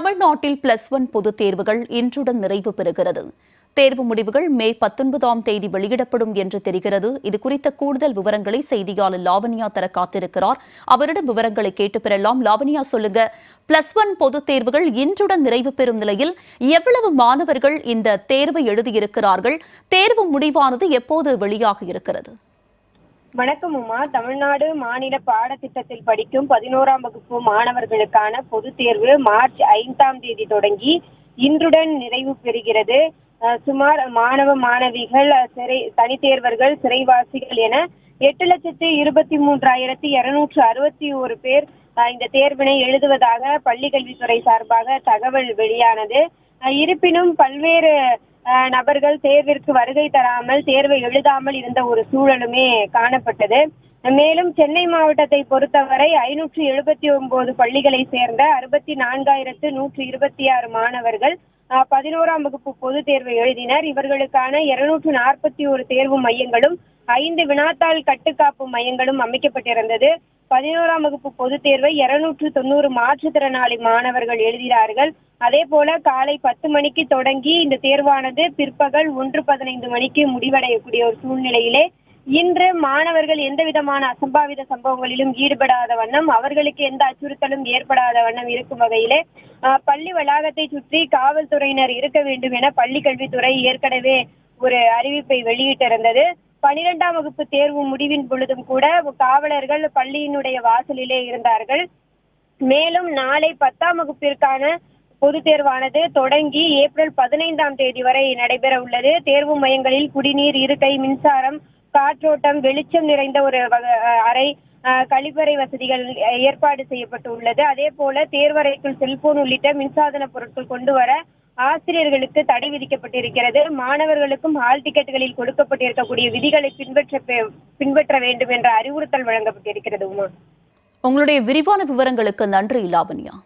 தமிழ்நாட்டில் plus one பொதுத் தேர்வுகள் இன்றுடன் நிறைவு பெறுகிறது. தேர்வு முடிவுகள் மே பத்தொன்பதாம் தேதி வெளியிடப்படும் என்று தெரிகிறது. இது குறித்த கூடுதல் விவரங்களை செய்தியாளர் லாவண்யா தர காத்திருக்கிறார். அவரிடம் விவரங்களை கேட்டு பெறலாம். லாவண்யா சொல்லுங்க. பிளஸ் ஒன் பொதுத் தேர்வுகள் இன்றுடன் நிறைவு பெறும் நிலையில் எவ்வளவு மாணவர்கள் இந்த தேர்வை எழுதியிருக்கிறார்கள்? தேர்வு முடிவானது எப்போது வெளியாக இருக்கிறது? வணக்கம் உமா. தமிழ்நாடு மாநில பாடத்திட்டத்தில் படிக்கும் பதினோராம் வகுப்பு மாணவர்களுக்கான பொதுத் தேர்வு மார்ச் ஐந்தாம் தேதி தொடங்கி இன்றுடன் நிறைவு பெறுகிறது. சுமார் மாணவ மாணவிகள் சிறை தனித்தேர்வர்கள் சிறைவாசிகள் என எட்டு லட்சத்து இருபத்தி மூன்றாயிரத்தி இருநூற்று அறுபத்தி ஒரு பேர் இந்த தேர்வினை எழுதுவதாக பள்ளிக்கல்வித்துறை சார்பாக தகவல் வெளியானது. அஹ் இருப்பினும் பல்வேறு நபர்கள் தேர்விற்கு வருகை தராமல் தேர்வை எழுதாமல் இருந்த ஒரு சூழலுமே காணப்பட்டது. மேலும் சென்னை மாவட்டத்தை பொறுத்தவரை ஐநூற்று எழுபத்தி ஒன்பது பள்ளிகளை சேர்ந்த அறுபத்தி நான்காயிரத்து நூற்றி இருபத்தி ஆறு மாணவர்கள் பதினோராம் வகுப்பு பொதுத் தேர்வை எழுதினர். இவர்களுக்கான இருநூற்று நாற்பத்தி ஒரு தேர்வு மையங்களும் ஐந்து வினாத்தாள் கட்டுக்காப்பு மையங்களும் அமைக்கப்பட்டிருந்தது. பதினோராம் வகுப்பு பொதுத் தேர்வை இருநூற்று தொண்ணூறு மாற்றுத்திறனாளி மாணவர்கள் எழுதினார்கள். அதே போல காலை பத்து மணிக்கு தொடங்கி இந்த தேர்வானது பிற்பகல் ஒன்று பதினைந்து மணிக்கு முடிவடையக்கூடிய ஒரு சூழ்நிலையிலே இன்று மாணவர்கள் எந்த விதமான அசம்பாவித சம்பவங்களிலும் ஈடுபடாத வண்ணம் அவர்களுக்கு எந்த அச்சுறுத்தலும் ஏற்படாத வண்ணம் இருக்கும் வகையிலே பள்ளி வளாகத்தை சுற்றி காவல்துறையினர் இருக்க வேண்டும் என பள்ளி கல்வித்துறை ஏற்கனவே ஒரு அறிவிப்பை வெளியிட்டிருந்தது. பனிரெண்டாம் வகுப்பு தேர்வு முடிவின் பொழுதும் கூட காவலர்கள் பள்ளியினுடைய வாசலிலே இருந்தார்கள். மேலும் நாளை பத்தாம் வகுப்பிற்கான பொதுத் தேர்வானது தொடங்கி ஏப்ரல் பதினைந்தாம் தேதி வரை நடைபெற உள்ளது. தேர்வு மையங்களில் குடிநீர் இருக்கை மின்சாரம் காற்றோட்டம் வெளிச்சம் நிறைந்த ஒரு அறை கழிப்பறை வசதிகள் ஏற்பாடு செய்யப்பட்டு உள்ளது. அதே போல தேர்வறைக்குள் செல்போன் உள்ளிட்ட மின்சாதன பொருட்கள் கொண்டு வர ஆசிரியர்களுக்கு தடை விதிக்கப்பட்டிருக்கிறது. மாணவர்களுக்கும் ஹால் டிக்கெட்டுகளில் கொடுக்கப்பட்டிருக்கக்கூடிய விதிகளை பின்பற்ற பின்பற்ற வேண்டும் என்ற அறிவுறுத்தல் வழங்கப்பட்டிருக்கிறது உமா. உங்களுடைய விரிவான விவரங்களுக்கு நன்றி லாவண்யா.